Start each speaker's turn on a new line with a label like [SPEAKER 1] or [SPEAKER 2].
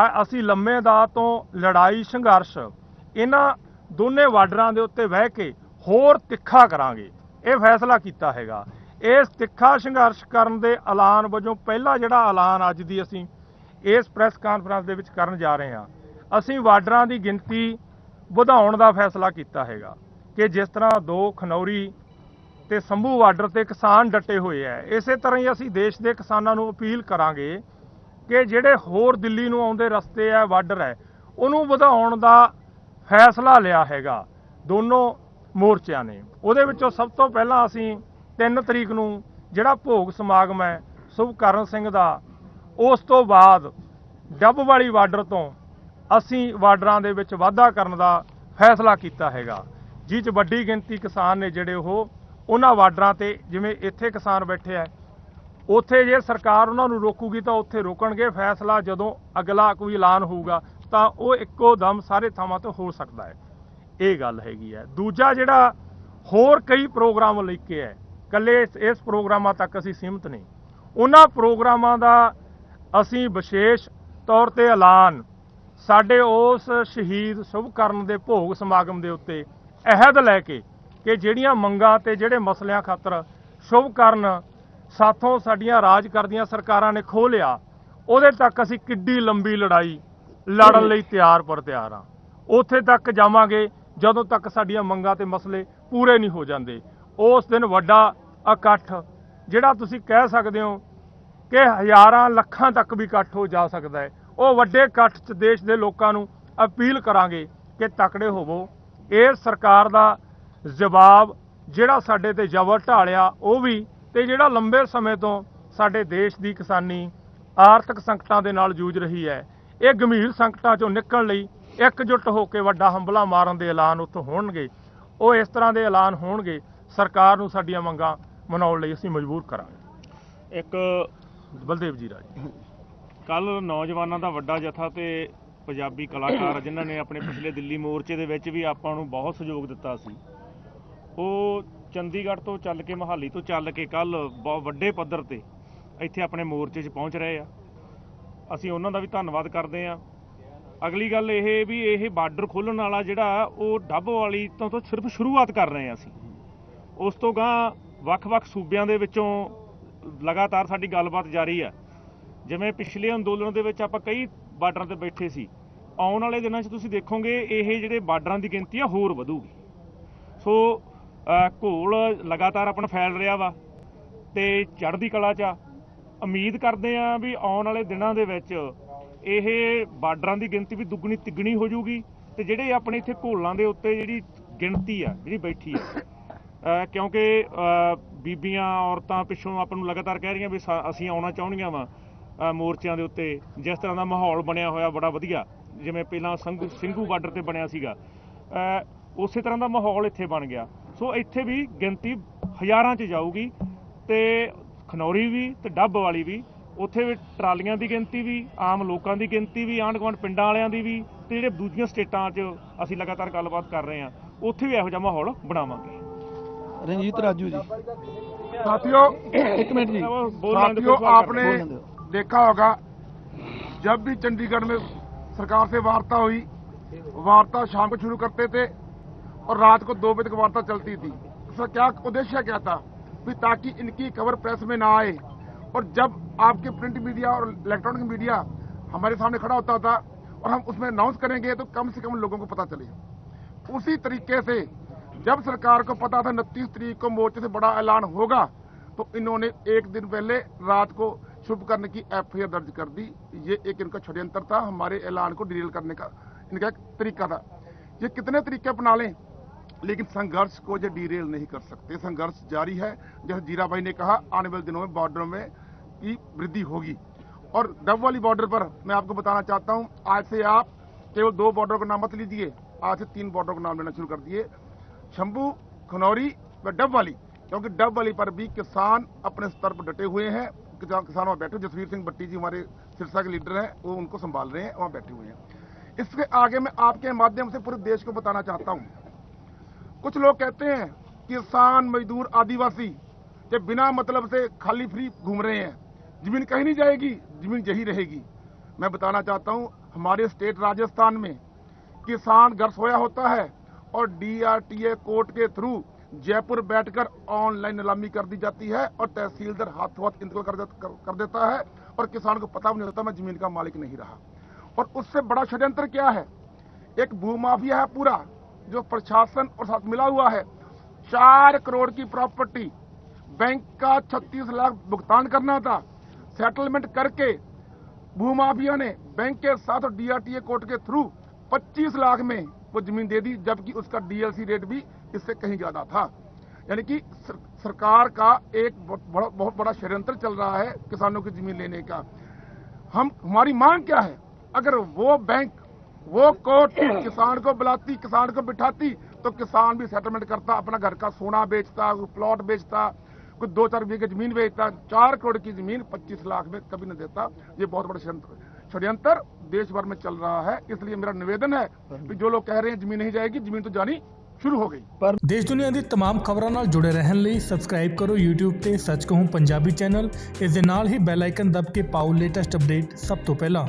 [SPEAKER 1] ਅਸੀਂ ਲੰਮੇ ਦਾ ਤੋਂ ਲੜਾਈ, ਸੰਘਰਸ਼, ਇਹਨਾਂ ਦੋਨੇ ਬਾਰਡਰਾਂ ਦੇ ਉੱਤੇ ਬਹਿ ਕੇ ਹੋਰ ਤਿੱਖਾ ਕਰਾਂਗੇ। ਇਹ ਫੈਸਲਾ ਕੀਤਾ ਹੈਗਾ। ਇਸ ਤਿੱਖਾ ਸੰਘਰਸ਼ ਕਰਨ ਦੇ ਐਲਾਨ ਵਜੋਂ ਪਹਿਲਾ ਜਿਹੜਾ ਐਲਾਨ ਅੱਜ ਦੀ ਅਸੀਂ ਇਸ ਪ੍ਰੈਸ ਕਾਨਫਰੰਸ ਦੇ ਵਿੱਚ ਕਰਨ ਜਾ ਰਹੇ ਹਾਂ, ਅਸੀਂ ਬਾਰਡਰਾਂ ਦੀ ਗਿਣਤੀ ਵਧਾਉਣ ਦਾ ਫੈਸਲਾ ਕੀਤਾ ਹੈਗਾ ਕਿ ਜਿਸ ਤਰ੍ਹਾਂ ਦੋ ਖਨੌਰੀ ਤੇ ਸੰਭੂ ਬਾਰਡਰ ਤੇ ਕਿਸਾਨ ਡਟੇ ਹੋਏ ਐ ਇਸੇ ਤਰ੍ਹਾਂ ਹੀ ਅਸੀਂ ਦੇਸ਼ ਦੇ ਕਿਸਾਨਾਂ ਨੂੰ ਅਪੀਲ ਕਰਾਂਗੇ ਕਿ ਜਿਹੜੇ ਹੋਰ ਦਿੱਲੀ ਨੂੰ ਆਉਂਦੇ ਰਸਤੇ ਐ ਬਾਰਡਰ ਹੈ, ਉਹਨੂੰ ਵਧਾਉਣ ਦਾ ਫੈਸਲਾ ਲਿਆ ਹੈਗਾ ਦੋਨੋਂ ਮੋਰਚਿਆਂ ਨੇ। ਉਹਦੇ ਵਿੱਚੋਂ ਸਭ ਤੋਂ ਪਹਿਲਾਂ ਅਸੀਂ 3 ਤਰੀਕ ਨੂੰ ਜਿਹੜਾ ਭੋਗ ਸਮਾਗਮ ਹੈ, ਸੁਭਕਰਨ ਸਿੰਘ ਦਾ, ਉਸ ਤੋਂ ਬਾਅਦ ਡੱਬ ਵਾਲੀ ਬਾਰਡਰ ਤੋਂ ਅਸੀਂ ਬਾਰਡਰਾਂ ਦੇ ਵਿੱਚ ਵਾਧਾ ਕਰਨ ਦਾ ਫੈਸਲਾ ਕੀਤਾ ਹੈਗਾ। ਜਿਹ 'ਚ ਵੱਡੀ ਗਿਣਤੀ ਕਿਸਾਨ ਨੇ ਜਿਹੜੇ ਉਹ, ਉਹਨਾਂ ਬਾਰਡਰਾਂ ਤੇ ਜਿਵੇਂ ਇੱਥੇ ਕਿਸਾਨ ਬੈਠੇ ਆ ਉੱਥੇ ਜੇ ਸਰਕਾਰ ਉਹਨਾਂ ਨੂੰ ਰੋਕੂਗੀ ਤਾਂ ਉੱਥੇ ਰੋਕਣਗੇ। ਫੈਸਲਾ ਜਦੋਂ ਅਗਲਾ ਕੋਈ ਐਲਾਨ ਹੋਊਗਾ, ਤਾਂ ਉਹ ਇੱਕੋ ਦਮ ਸਾਰੇ ਥਾਵਾਂ ਤੇ ਹੋ ਸਕਦਾ ਹੈ। ਇਹ ਗੱਲ ਹੈਗੀ ਹੈ। ਦੂਜਾ ਜਿਹੜਾ ਹੋਰ ਕਈ ਪ੍ਰੋਗਰਾਮ ਲੈ ਕੇ ਹੈ ਕੱਲੇ ਇਸ- ਪ੍ਰੋਗਰਾਮਾਂ ਤੱਕ ਅਸੀਂ ਸੀਮਤ ਨਹੀਂ। ਉਹਨਾਂ ਪ੍ਰੋਗਰਾਮਾਂ ਦਾ ਅਸੀਂ ਵਿਸ਼ੇਸ਼ ਤੌਰ ਤੇ ਐਲਾਨ ਸਾਡੇ ਉਸ ਸ਼ਹੀਦ ਸ਼ੁਭਕਰਨ ਦੇ ਭੋਗ ਸਮਾਗਮ ਦੇ ਉੱਤੇ ਅਹਿਦ ਲੈ ਕੇ, ਕਿ ਜਿਹੜੀਆਂ ਮੰਗਾਂ ਤੇ ਜਿਹੜੇ ਮਸਲਿਆਂ ਖਾਤਰ ਸ਼ੁਭਕਰਨ ਸਾਥੋਂ ਸਾਡੀਆਂ ਰਾਜ ਕਰਦੀਆਂ ਸਰਕਾਰਾਂ ਨੇ ਖੋਹ ਲਿਆ ਉਹਦੇ ਤੱਕ ਅਸੀਂ ਕਿੱਡੀ ਲੰਬੀ ਲੜਾਈ ਲੜਨ ਲਈ ਤਿਆਰ ਪਰ ਤਿਆਰ ਆ ਉੱਥੇ ਤੱਕ ਜਾਵਾਂਗੇ, ਜਦੋਂ ਤੱਕ ਸਾਡੀਆਂ ਮੰਗਾਂ ਤੇ ਮਸਲੇ ਪੂਰੇ ਨਹੀਂ ਹੋ ਜਾਂਦੇ। ਉਸ ਦਿਨ ਵੱਡਾ ਇਕੱਠ, ਜਿਹੜਾ ਤੁਸੀਂ ਕਹਿ ਸਕਦੇ ਹੋ ਕਿ ਹਜ਼ਾਰਾਂ ਲੱਖਾਂ ਤੱਕ ਵੀ ਇਕੱਠ ਹੋ ਜਾ ਸਕਦਾ ਹੈ। ਉਹ ਵੱਡੇ ਇਕੱਠ 'ਚ ਦੇਸ਼ ਦੇ ਲੋਕਾਂ ਨੂੰ ਅਪੀਲ ਕਰਾਂਗੇ ਕਿ ਤਕੜੇ ਹੋਵੋ। ਇਹ ਸਰਕਾਰ ਦਾ ਜਵਾਬ, ਜਿਹੜਾ ਸਾਡੇ ਤੇ ਜ਼ਬਰ ਢਾਲਿਆ, ਉਹ ਵੀ ਤੇ ਜਿਹੜਾ ਲੰਬੇ ਸਮੇਂ ਤੋਂ ਸਾਡੇ ਦੇਸ਼ ਦੀ ਕਿਸਾਨੀ ਆਰਥਿਕ ਸੰਕਟਾਂ ਦੇ ਨਾਲ ਜੂਝ ਰਹੀ ਹੈ ਇਹ ਗੰਭੀਰ ਸੰਕਟਾਂ ਚੋਂ ਨਿਕਲਣ ਲਈ ਇਕਜੁੱਟ ਹੋ ਕੇ ਵੱਡਾ ਹੰਬਲਾ ਮਾਰਨ ਦੇ ਐਲਾਨ ਉੱਥੋਂ ਹੋਣਗੇ। ਉਹ ਇਸ ਤਰ੍ਹਾਂ ਦੇ ਐਲਾਨ ਹੋਣਗੇ ਸਰਕਾਰ ਨੂੰ ਸਾਡੀਆਂ ਮੰਗਾਂ ਮਨਾਉਣ ਲਈ ਅਸੀਂ ਮਜਬੂਰ ਕਰਾਂਗੇ।
[SPEAKER 2] ਇੱਕ
[SPEAKER 1] ਬਲਦੇਵ ਜੀ ਰਾਜ।
[SPEAKER 2] ਕੱਲ ਨੌਜਵਾਨਾਂ ਦਾ ਵੱਡਾ ਜਥਾ ਤੇ ਪੰਜਾਬੀ ਕਲਾਕਾਰ ਜਿਨ੍ਹਾਂ ਨੇ ਆਪਣੇ ਪਿਛਲੇ ਦਿੱਲੀ ਮੋਰਚੇ ਦੇ ਵਿੱਚ ਵੀ ਆਪਾਂ ਨੂੰ ਬਹੁਤ ਸਹਿਯੋਗ ਦਿੱਤਾ ਸੀ ਉਹ ਚੰਡੀਗੜ੍ਹ ਤੋਂ ਚੱਲ ਕੇ ਮਹਾਲੀ ਤੋਂ ਚੱਲ ਕੇ ਕੱਲ ਬਹੁਤ ਵੱਡੇ ਪੱਧਰ ਤੇ ਇੱਥੇ ਆਪਣੇ ਮੋਰਚੇ 'ਚ ਪਹੁੰਚ ਰਹੇ ਆ। ਅਸੀਂ ਉਹਨਾਂ ਦਾ ਵੀ ਧੰਨਵਾਦ ਕਰਦੇ ਆ ਅਗਲੀ ਗੱਲ ਇਹ ਵੀ ਇਹ ਬਾਰਡਰ ਖੋਲਣ ਵਾਲਾ ਜਿਹੜਾ ਉਹ ਡੱਬ ਵਾਲੀ ਤੋਂ ਤਾਂ ਸਿਰਫ ਸ਼ੁਰੂਆਤ ਕਰ ਰਹੇ ਆ ਅਸੀਂ। ਉਸ ਤੋਂ ਗਾਂ ਵੱਖ-ਵੱਖ ਸੂਬਿਆਂ ਦੇ ਵਿੱਚੋਂ ਲਗਾਤਾਰ ਸਾਡੀ ਗੱਲਬਾਤ ਜਾਰੀ ਆ। ਜਿਵੇਂ ਪਿਛਲੇ ਅੰਦੋਲਨ ਦੇ ਵਿੱਚ ਆਪਾਂ ਕਈ ਬਾਰਡਰਾਂ ਤੇ ਬੈਠੇ ਸੀ। ਆਉਣ ਵਾਲੇ ਦਿਨਾਂ 'ਚ ਤੁਸੀਂ ਦੇਖੋਗੇ ਇਹ ਜਿਹੜੇ ਬਾਰਡਰਾਂ ਦੀ ਗਿਣਤੀ ਆ ਹੋਰ ਵਧੂਗੀ। ਸੋ ਘੋਲ ਲਗਾਤਾਰ ਆਪਣਾ ਫੈਲ ਰਿਹਾ ਵਾ ਤੇ ਚੜ੍ਹਦੀ ਕਲਾ 'ਚ ਆ। ਉਮੀਦ ਕਰਦੇ ਆ ਵੀ ਆਉਣ ਵਾਲੇ ਦਿਨਾਂ ਦੇ ਵਿੱਚ ਇਹ ਬਾਰਡਰਾਂ ਦੀ ਗਿਣਤੀ ਵੀ ਦੁੱਗਣੀ ਤਿੱਗਣੀ ਹੋ ਜਾਊਗੀ ਤੇ ਜਿਹੜੇ ਆਪਣੇ ਇੱਥੇ ਘੋਲਾਂ ਦੇ ਉੱਤੇ ਜਿਹੜੀ ਗਿਣਤੀ ਆ, ਜਿਹੜੀ ਬੈਠੀ ਆ ਕਿਉਂਕਿ ਬੀਬੀਆਂ, ਔਰਤਾਂ ਪਿੱਛੋਂ ਆਪਾਂ ਨੂੰ ਲਗਾਤਾਰ ਕਹਿ ਰਹੀਆਂ ਵੀ ਸਾ- ਅਸੀਂ ਆਉਣਾ ਚਾਹੁੰਦੀਆਂ ਵਾ ਮੋਰਚਿਆਂ ਦੇ ਉੱਤੇ। ਜਿਸ ਤਰ੍ਹਾਂ ਦਾ ਮਾਹੌਲ ਬਣਿਆ ਹੋਇਆ ਬੜਾ ਵਧੀਆ, ਜਿਵੇਂ ਪਹਿਲਾਂ ਸੰਘੂ, ਸਿੰਘੂ ਬਾਰਡਰ ਤੇ ਬਣਿਆ ਸੀਗਾ। ਉਸੇ ਤਰ੍ਹਾਂ ਦਾ ਮਾਹੌਲ ਇੱਥੇ ਬਣ ਗਿਆ। ਸੋ ਇੱਥੇ ਵੀ ਗਿਣਤੀ ਹਜ਼ਾਰਾਂ 'ਚ ਜਾਊਗੀ ਤੇ ਖਨੌਰੀ ਵੀ ਤੇ ਡੱਬ ਵਾਲੀ ਵੀ ਉੱਥੇ ਵੀ ਟਰਾਲੀਆਂ ਦੀ ਗਿਣਤੀ ਵੀ ਆਮ ਲੋਕਾਂ ਦੀ ਗਿਣਤੀ ਵੀ ਆਂਢ ਗੁਆਂਢ ਪਿੰਡਾਂ ਵਾਲਿਆਂ ਦੀ ਵੀ ਤੇ ਜਿਹੜੇ ਦੂਜੀਆਂ ਸਟੇਟਾਂ 'ਚ ਅਸੀਂ ਲਗਾਤਾਰ ਗੱਲਬਾਤ ਕਰ ਰਹੇ ਹਾਂ ਉੱਥੇ ਵੀ ਇਹੋ ਜਿਹਾ ਮਾਹੌਲ ਬਣਾਵਾਂਗੇ
[SPEAKER 3] ਰਣਜੀਤ ਰਾਜੂ ਜੀ
[SPEAKER 4] साथियों
[SPEAKER 3] ਇੱਕ ਮਿੰਟ ਜੀ
[SPEAKER 2] ਉਹ ਬੋਲ ਲੈਣ ਦਿਓ,
[SPEAKER 4] साथियों
[SPEAKER 2] ਕੋਈ ਸਵਾਲ
[SPEAKER 4] आपने
[SPEAKER 3] बोल लेने दो।
[SPEAKER 4] देखा होगा जब भी चंडीगढ़ में सरकार से वार्ता हुई वार्ता शाम को शुरू करते थे और रात को दो बजे तक वार्ता चलती थी। उसका क्या उद्देश्य क्या था? भी ताकि इनकी खबर प्रेस में ना आए। और जब आपके प्रिंट मीडिया और इलेक्ट्रॉनिक मीडिया हमारे सामने खड़ा होता था और हम उसमें अनाउंस करेंगे तो कम से कम लोगों को पता चले। उसी तरीके से जब सरकार को पता था उनतीस तारीख को मोर्चे से बड़ा ऐलान होगा तो इन्होंने एक दिन पहले रात को शुभ करने की एफआईआर दर्ज कर दी। ये एक इनका षड्यंत्र था, हमारे ऐलान को डिटेल करने का इनका एक तरीका था। ये कितने तरीके अपना लें? लेकिन संघर्ष को जो डीरेल नहीं कर सकते। संघर्ष जारी है। जैसे जीरा भाई ने कहा, आने वाले दिनों में बॉर्डर में की वृद्धि होगी। और डब वाली बॉर्डर पर मैं आपको बताना चाहता हूँ, आज से आप केवल दो बॉर्डर का नाम मत लीजिए, आज से तीन बॉर्डर का नाम लेना शुरू कर दिए। शंभू, खनौरी व डब वाली, क्योंकि डब वाली पर भी किसान अपने स्तर पर डटे हुए हैं। किसान किसान वहाँ बैठे जसवीर सिंह भट्टी जी हमारे सिरसा के लीडर हैं, वो उनको संभाल रहे हैं, वहाँ बैठे हुए हैं। इसके आगे मैं आपके माध्यम से पूरे देश को बताना चाहता हूँ। कुछ लोग कहते हैं किसान मजदूर आदिवासी ये बिना मतलब से खाली फ्री घूम रहे हैं। ज़मीन कहीं नहीं जाएगी ज़मीन यही रहेगी। मैं बताना चाहता हूँ हमारे स्टेट राजस्थान में किसान घर सोया होता है और डीआरटीए कोर्ट के थ्रू जयपुर बैठकर ऑनलाइन नीलामी कर दी जाती है और तहसीलदार हाथों हाथ इंतकाल कर, कर, देता है और किसान को पता भी नहीं होता मैं ज़मीन का मालिक नहीं रहा। और उससे बड़ा षड्यंत्र क्या है? एक भूमाफिया है पूरा जो प्रशासन और साथ मिला हुआ है, चार करोड़ की प्रॉपर्टी बैंक का 36 लाख भुगतान करना था। सेटलमेंट करके भूमाफिया ने बैंक के साथ और डीआरटीए कोर्ट के थ्रू 25 लाख में वो ज़मीन दे दी, जबकि उसका डीएलसी रेट भी इससे कहीं ज़्यादा था। यानी कि सरकार का एक बहुत बहुत बड़ा षड्यंत्र चल रहा है किसानों की ज़मीन लेने का। हम, हमारी मांग क्या है? अगर वो बैंक वो कोर्ट किसान को बुलाती किसान को बिठाती तो किसान भी सेटलमेंट करता अपना घर का सोना बेचता कोई प्लॉट बेचता कुछ दो चार बीघे जमीन बेचता चार करोड़ की जमीन 25 लाख में कभी न देता ये बहुत बड़ा षड्यंत्र षड्यंत्र देश भर में चल रहा है इसलिए मेरा निवेदन है कि जो लोग कह रहे हैं जमीन नहीं जाएगी जमीन तो जानी शुरू हो गई
[SPEAKER 5] ਦੇਸ਼ ਦੁਨੀਆ ਦੀ तमाम ਖਬਰਾਂ ਨਾਲ ਜੁੜੇ ਰਹਿਣ ਲਈ ਸਬਸਕ੍ਰਾਈਬ ਕਰੋ YouTube ਤੇ ਸੱਚ ਕਹੂੰ ਪੰਜਾਬੀ ਚੈਨਲ ਇਸ ਦੇ ਨਾਲ ਹੀ ਬੈਲ ਆਈਕਨ ਦਬ ਕੇ ਪਾਓ ਲੇਟੈਸਟ ਅਪਡੇਟ ਸਭ ਤੋਂ ਪਹਿਲਾਂ